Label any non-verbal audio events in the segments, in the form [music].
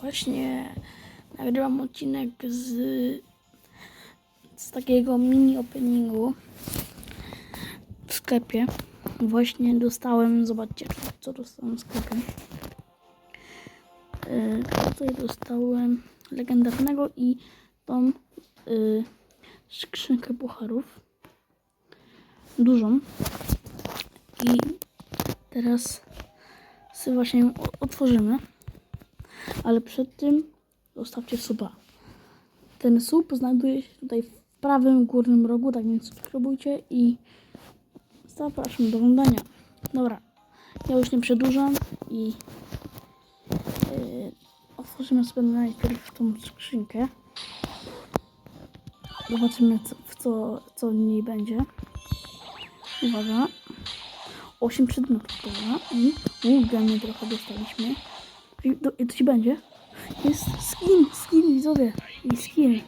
Właśnie nagrywam odcinek z, z takiego mini openingu w sklepie. Właśnie dostałem, zobaczcie co dostałem w sklepie. Yy, tutaj dostałem legendarnego i tą yy, skrzynkę pucharów. Dużą. I teraz sobie właśnie otworzymy. Ale przed tym zostawcie suba. Ten sub znajduje się tutaj w prawym górnym rogu, tak więc subskrybujcie i zapraszam do oglądania. Dobra, ja już nie przedłużam i yy, otworzymy sobie najpierw tą skrzynkę. Zobaczymy co, w co, co w niej będzie. Uwaga. 8 przedmiotów, dobra. I ługami trochę dostaliśmy. I to, I to ci będzie? Jest skin, skin, widzowie. I skin.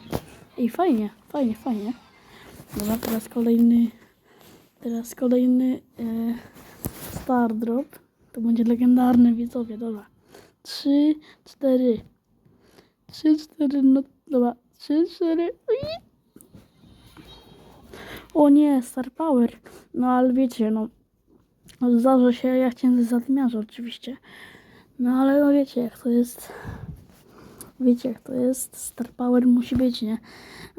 Ej, fajnie, fajnie, fajnie. Dobra, teraz kolejny, teraz kolejny e, Star Drop. To będzie legendarny, widzowie, dobra. 3, 4. 3, 4, no dobra. 3, 4. O nie, Star Power. No ale wiecie, no. Zdarza się, ja chciałem zadymiarza oczywiście. No ale no wiecie jak to jest. Wiecie jak to jest. Star Power musi być, nie?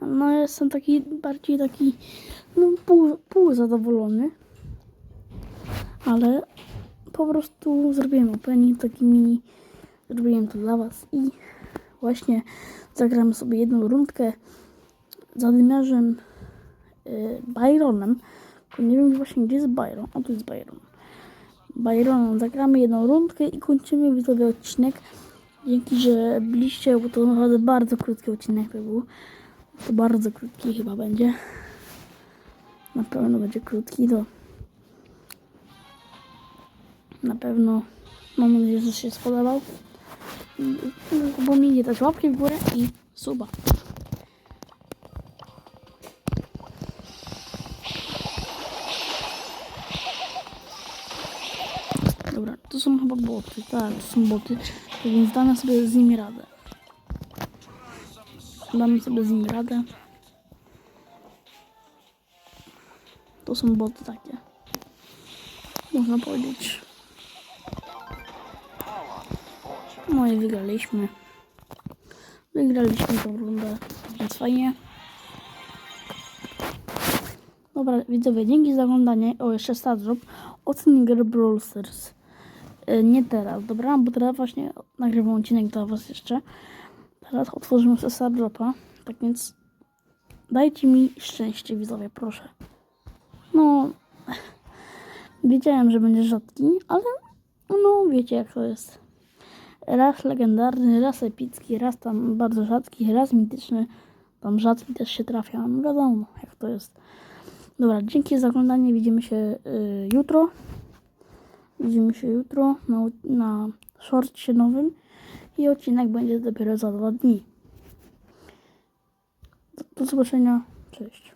No ja jestem taki bardziej taki no pół, pół zadowolony. Ale po prostu zrobiłem opening taki mini. Zrobiłem to dla was i właśnie zagramy sobie jedną rundkę zadymiarzem y, Byronem. Nie wiem właśnie gdzie jest Byron. O tu jest Byron. Byronem zagramy jedną rundkę i kończymy widzowie odcinek. Dzięki, że byliście, bo to naprawdę bardzo krótki odcinek to był. To bardzo krótki chyba będzie. Na pewno będzie krótki, to na pewno mam nadzieję, że się spodobał. Nie Zapomnijcie dać łapki w górę i suba. Dobra, to są chyba boty, tak, to są boty, tak więc damy sobie z nimi radę. Damy sobie z nimi radę. To są boty takie. Można powiedzieć. No i wygraliśmy. Wygraliśmy tą rundę, więc fajnie. Dobra, widzowie, dzięki za oglądanie. O, jeszcze Stardrop. Oceniger Brawl Stars. E, Nie teraz, dobra? Bo teraz właśnie nagrywam odcinek dla was jeszcze. Teraz otworzymy sobie Stardropa. Tak więc dajcie mi szczęście, widzowie, proszę. No, [laughs] wiedziałem, że będzie rzadki, ale no, wiecie jak to jest. Raz legendarny, raz epicki, raz tam bardzo rzadki, raz mityczny. Tam rzadki też się trafia. No wiadomo, jak to jest. Dobra, dzięki za oglądanie. Widzimy się y, jutro. Widzimy się jutro na, na shortcie nowym. I odcinek będzie dopiero za dwa dni. Do, do zobaczenia. Cześć.